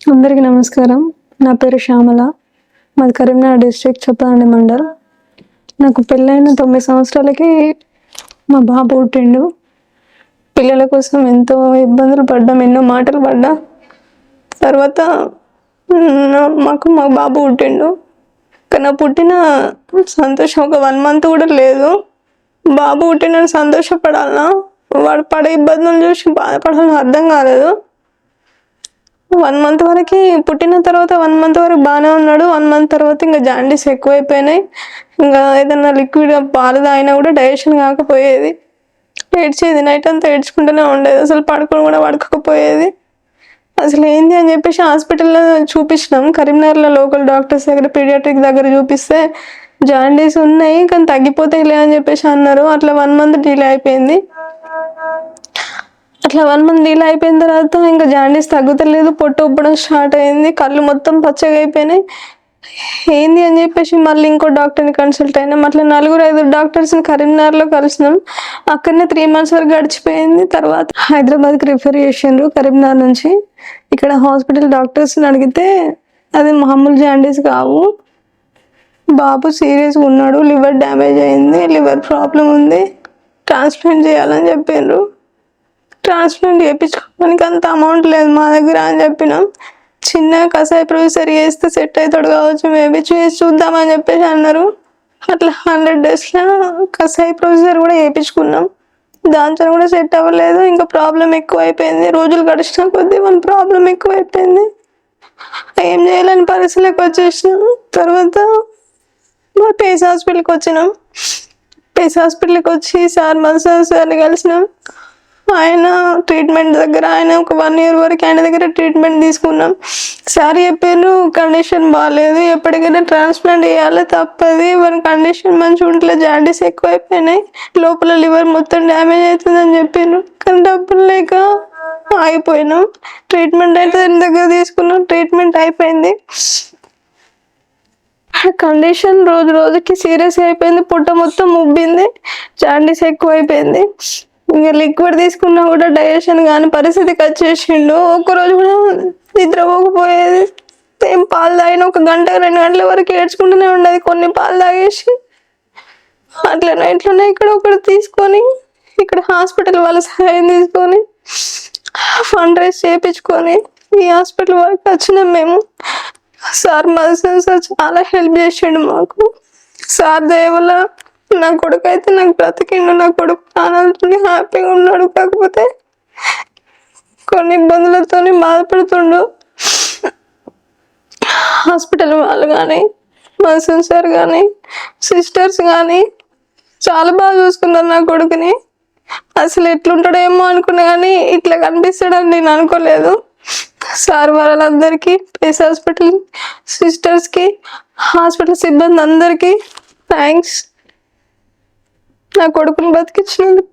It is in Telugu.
అందరికీ నమస్కారం. నా పేరు శ్యామల. మాది కరీంనగర్ డిస్ట్రిక్ట్ చెప్పండి మండల్. నాకు పెళ్ళైన తొమ్మిది సంవత్సరాలకి మా బాబు పుట్టిండు. పిల్లల కోసం ఎంతో ఇబ్బందులు పడ్డాం ఎన్నో మాటలు పడ్డా. తర్వాత మాకు మా బాబు పుట్టిండు. కానీ పుట్టిన సంతోషం ఒక వన్ మంత్ కూడా లేదు. బాబు పుట్టిన సంతోషపడాలనా వాడు పడే ఇబ్బందులు చూసి బాధపడాలని అర్థం కాలేదు. వన్ మంత్ వరకు పుట్టిన తర్వాత వన్ మంత్ వరకు బాగానే ఉన్నాడు. వన్ మంత్ తర్వాత ఇంకా జాండీస్ ఎక్కువైపోయినాయి. ఇంకా ఏదన్నా లిక్విడ్ పాలు తాగినా కూడా డైజెషన్ కాకపోయేది. ఏడ్చేది నైట్ అంతా ఏడ్చుకుంటూనే ఉండేది. అసలు పడుకొని కూడా పడకపోయేది అసలు ఏంది అని చెప్పేసి హాస్పిటల్లో చూపించినాం. కరీంనగర్లో లోకల్ డాక్టర్స్ దగ్గర పీడియాట్రిక్ దగ్గర చూపిస్తే జాండీస్ ఉన్నాయి కానీ తగ్గిపోతాయిలే అని చెప్పేసి అన్నారు. అట్లా వన్ మంత్ డిలే అయిపోయింది. అట్లా వన్ మంత్ డీల్ అయిపోయిన తర్వాత ఇంకా జాండీస్ తగ్గుతలేదు పొట్టు ఉబ్బడం స్టార్ట్ అయింది కళ్ళు మొత్తం పచ్చగా అయిపోయినాయి. ఏంది అని చెప్పేసి మళ్ళీ ఇంకో డాక్టర్ని కన్సల్ట్ అయినాం. అట్లా నలుగురు ఐదు డాక్టర్స్ని కరీంనగర్లో కలిసినాం. అక్కడనే త్రీ మంత్స్ వరకు గడిచిపోయింది. తర్వాత హైదరాబాద్కి రిఫర్ చేసిండ్రు కరీంనగర్ నుంచి. ఇక్కడ హాస్పిటల్ డాక్టర్స్ని అడిగితే అది మామూలు జాండీస్ కావు. బాబు సీరియస్గా ఉన్నాడు లివర్ డ్యామేజ్ అయింది లివర్ ప్రాబ్లం ఉంది ట్రాన్స్ప్లాంట్ చేయాలని చెప్పిండ్రు ట్రాన్స్ప్లాంట్ చేయించుకోవడానికి అంత అమౌంట్ లేదు మా దగ్గర అని చెప్పినాం. చిన్న కసాయి ప్రొఫెసర్ చేస్తే సెట్ అవుతాడు కావచ్చు మేబీ చేసి చూద్దామని చెప్పేసి అన్నారు. అట్లా హండ్రెడ్ డేస్లో కసాయి ప్రొఫెసర్ కూడా వేయించుకున్నాం దాంతో కూడా సెట్ అవ్వలేదు ఇంకా ప్రాబ్లం ఎక్కువ అయిపోయింది రోజులు గడిచిన కొద్దీ మన ప్రాబ్లం ఎక్కువ అయిపోయింది ఏం చేయాలని పరిస్థితిలోకి వచ్చేసినాం. తర్వాత మా పేస్ హాస్పిటల్కి వచ్చినాం. పేస్ హాస్పిటల్కి వచ్చి సార్ మల్సార్ సార్ని కలిసినాం. ఆయన ట్రీట్మెంట్ దగ్గర ఆయన ఒక వన్ ఇయర్ వరకు ఆయన దగ్గర ట్రీట్మెంట్ తీసుకున్నాం. సార్ చెప్పారు కండిషన్ బాగాలేదు ఎప్పటికైనా ట్రాన్స్ప్లాంట్ చేయాలి తప్పది మన కండిషన్ మంచిగా ఉంటలే జాండీస్ ఎక్కువైపోయినాయి లోపల లివర్ మొత్తం డ్యామేజ్ అవుతుందని చెప్పారు. కానీ డబ్బులు లేక ఆగిపోయినాం. ట్రీట్మెంట్ అయితే ఆయన దగ్గర తీసుకున్నాం ట్రీట్మెంట్ అయిపోయింది. కండిషన్ రోజు రోజుకి సీరియస్ అయిపోయింది పుట్ట మొత్తం ఉబ్బింది జాండీస్ ఎక్కువైపోయింది. ఇంకా లిక్విడ్ తీసుకున్నా కూడా డైజెషన్ కాని పరిస్థితికి వచ్చేసిండు. ఒక్కరోజు కూడా నిద్రపోకపోయేది. ఏం పాలు తాగిన ఒక గంట రెండు గంటల వరకు ఏడ్చుకుంటూనే ఉండేది. కొన్ని పాలు తాగేసి అట్లనే ఇట్లనే ఇక్కడ ఒకటి తీసుకొని ఇక్కడ హాస్పిటల్ వాళ్ళ సహాయం తీసుకొని ఫండ్ రైజ్ చేయించుకొని ఈ హాస్పిటల్ వరకు వచ్చినాం మేము. సార్ మా సార్ చాలా హెల్ప్ చేసిండు మాకు. సార్ దయ వల్ల నా కొడుకు అయితే నాకు బ్రతికిండు నా కొడుకు ప్రాణాలతో హ్యాపీగా ఉన్నాడు. కాకపోతే కొన్ని ఇబ్బందులతో బాధపడుతుండు. హాస్పిటల్ వాళ్ళు కానీ మల్సన్ సార్ కానీ సిస్టర్స్ కానీ చాలా బాగా చూసుకున్నారు నా కొడుకుని. అసలు ఎట్లుంటాడేమో అనుకున్నా కానీ ఇట్లా కనిపిస్తాడని నేను అనుకోలేదు. సార్ వాళ్ళందరికీ పేస్ హాస్పిటల్ సిస్టర్స్కి హాస్పిటల్ సిబ్బంది అందరికీ థ్యాంక్స్. నా కొడుకుని బతికించినందుకు